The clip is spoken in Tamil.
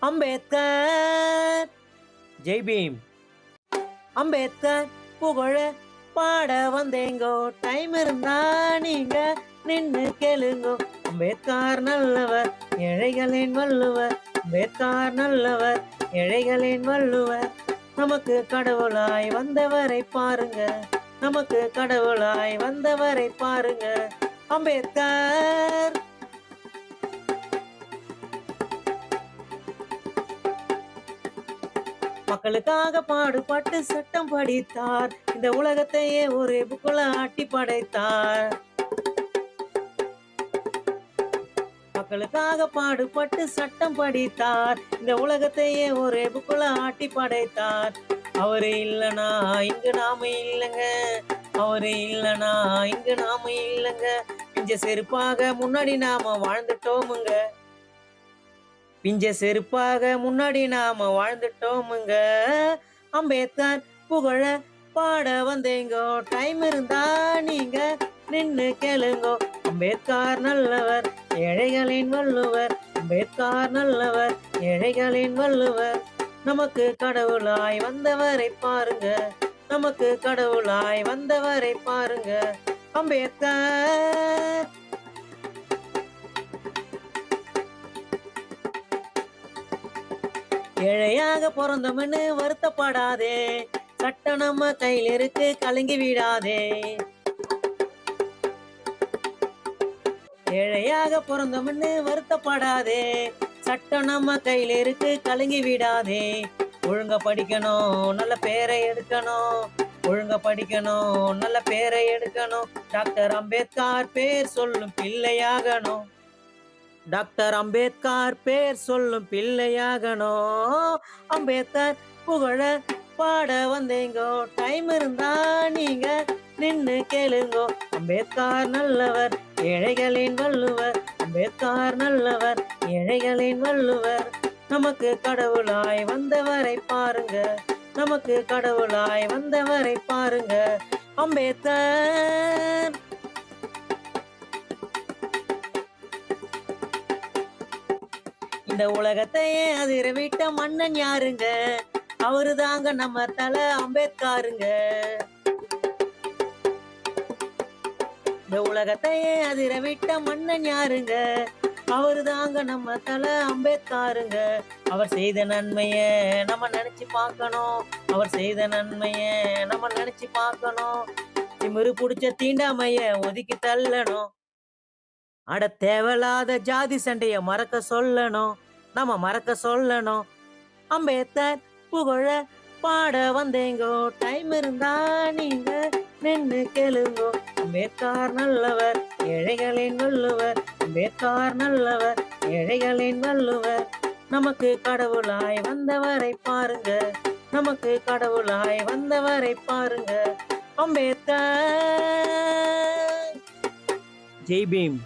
அம்பேத்கர். ஜெய் பீம். அம்பேத்கர் புகழ பாட வந்தேங்கோ. டைம் இருந்தா நீங்க நின்னு கேளுங்கோ. அம்பேத்கார் நல்லவர் ஏழைகளின் வள்ளுவர். அம்பேத்கார் நல்லவர் ஏழைகளின் வள்ளுவர். நமக்கு கடவுளாய் வந்தவரை பாருங்க. நமக்கு கடவுளாய் வந்தவரை பாருங்க. அம்பேத்கர். மக்களுக்காக பாடுபட்டு சட்டம் படித்தார். இந்த உலகத்தையே ஒரே புக்குல ஆட்டி படைத்தார். மக்களுக்காக பாடுபட்டு சட்டம் படித்தார். இந்த உலகத்தையே ஒரே புக்குல ஆட்டி படைத்தார். அவரு இல்லனா இங்கு நாம இல்லைங்க. அவரு இல்லனா இங்கு நாம இல்லைங்க. பிஞ்ச செருப்பாக முன்னாடி நாம வாழ்ந்துட்டோமுங்க. பிஞ்ச செருப்பாக முன்னாடி நாம வாழ்ந்துட்டோமுங்க. அம்பேத்கர் புகழ பாட வந்தேங்கோ. டைம் இருந்தா நீங்க நின்னு கேளுங்கோ. அம்பேத்கார் நல்லவர் ஏழைகளின் வள்ளுவர். அம்பேத்கார் நல்லவர் ஏழைகளின் வள்ளுவர். நமக்கு கடவுளாய் வந்தவரை பாருங்க. நமக்கு கடவுளாய் வந்தவரை பாருங்க. அம்பேத்கர் ஏழையாக பிறந்தோம்னு வருத்தப்படாதே. சட்டம் நம்ம கையில் இருக்கு கலங்கி விடாதே. ஏழையாக பிறந்தோம்னு வருத்தப்படாதே. சட்டம் நம்ம கையில் இருக்கு கலங்கி விடாதே. ஒழுங்க படிக்கணும் நல்ல பேரை எடுக்கணும். ஒழுங்க படிக்கணும் நல்ல பேரை எடுக்கணும். டாக்டர் அம்பேத்கர் பேர் சொல்லும் பிள்ளையாகணும். டாக்டர் அம்பேத்கர் பேர் சொல்லும் பிள்ளையாகணும் அம்பேத்கர் புகழ பாட வந்தீங்கோ. டைம் இருந்தா நீங்க நின்னு கேளுங்கோ. அம்பேத்கர் நல்லவர் ஏழைகளின் வள்ளுவர். அம்பேத்கர் நல்லவர் ஏழைகளின் வள்ளுவர். நமக்கு கடவுளாய் வந்தவரை பாருங்க. நமக்கு கடவுளாய் வந்தவரை பாருங்க. அம்பேத்கர் இந்த உலகத்தையே அதிரவிட்ட மன்னன் யாருங்க? அவரு தாங்க நம்ம தலை அம்பேத்காருங்க. இந்த உலகத்தையே அதிரவிட்ட மன்னன் யாருங்க? அவரு தாங்க நம்ம தலை அம்பேத்காருங்க. அவர் செய்த நன்மைய நம்ம நினைச்சு பார்க்கணும். அவர் செய்த நன்மைய நம்ம நினைச்சு பார்க்கணும். திமிரு பிடிச்ச தீண்டாமைய ஒதுக்கி தள்ளணும். அட தேவையில்லாத ஜாதி சண்டைய மறக்க சொல்லணும். நம்ம மறக்க சொல்லணும். அம்பேத்கர் புகழ பாட வந்தேங்கோ. டைம் இருந்தா நீங்க நின்னு கேளுங்கோ. அம்பேத்கார் நல்லவர் ஏழைகளின் வள்ளுவர். அம்பேத்கார் நல்லவர் ஏழைகளின் வள்ளுவர். நமக்கு கடவுளாய் வந்தவரை பாருங்க. நமக்கு கடவுளாய் வந்தவரை பாருங்க. அம்பேத்கர்! ஜெய் பீம்.